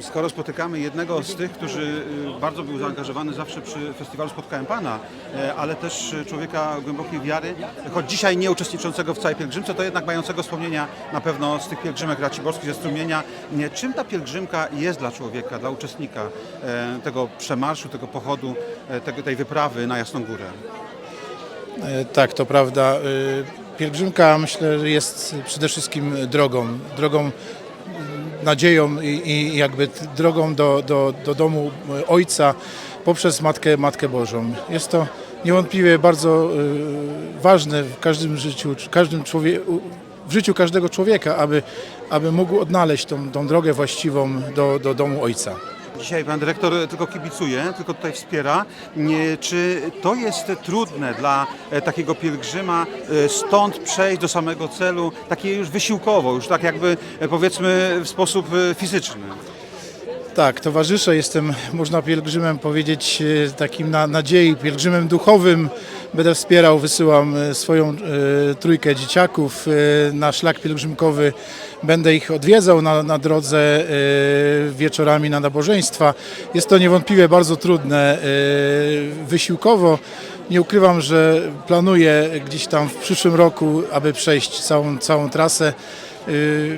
Skoro spotykamy jednego z tych, którzy y, bardzo był zaangażowany zawsze przy festiwalu Spotkałem Pana, e, ale też y, człowieka głębokiej wiary, choć dzisiaj nie uczestniczącego w całej pielgrzymce, to jednak mającego wspomnienia na pewno z tych pielgrzymek Raciborskich, ze strumienia. Czym ta pielgrzymka jest dla człowieka, dla uczestnika tego przemarszu, tego pochodu, tej wyprawy na Jasną Górę? E, Tak, to prawda. Pielgrzymka myślę, że jest przede wszystkim drogą, drogą nadzieją i, i jakby drogą do, do, do domu Ojca poprzez Matkę, Matkę Bożą. Jest to niewątpliwie bardzo e, ważne w każdym życiu, każdym w życiu każdego człowieka, aby, aby mógł odnaleźć tą, tą drogę właściwą do, do domu Ojca. Dzisiaj pan dyrektor tylko kibicuje, tylko tutaj wspiera. Czy to jest trudne dla e, takiego pielgrzyma e, stąd przejść do samego celu, takie już wysiłkowo, już tak jakby e, powiedzmy w sposób fizyczny? Tak, towarzyszę, jestem, można pielgrzymem powiedzieć, takim na nadziei, pielgrzymem duchowym. Będę wspierał, wysyłam e, swoją e, trójkę dzieciaków e, na szlak pielgrzymkowy. Będę ich odwiedzał na, na drodze wieczorami na nabożeństwa. Jest to niewątpliwie bardzo trudne wysiłkowo. Nie ukrywam, że planuję gdzieś tam w przyszłym roku, aby przejść całą, całą trasę,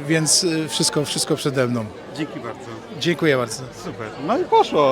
więc wszystko, wszystko przede mną. Dzięki bardzo. Dziękuję bardzo. Super. No i poszło.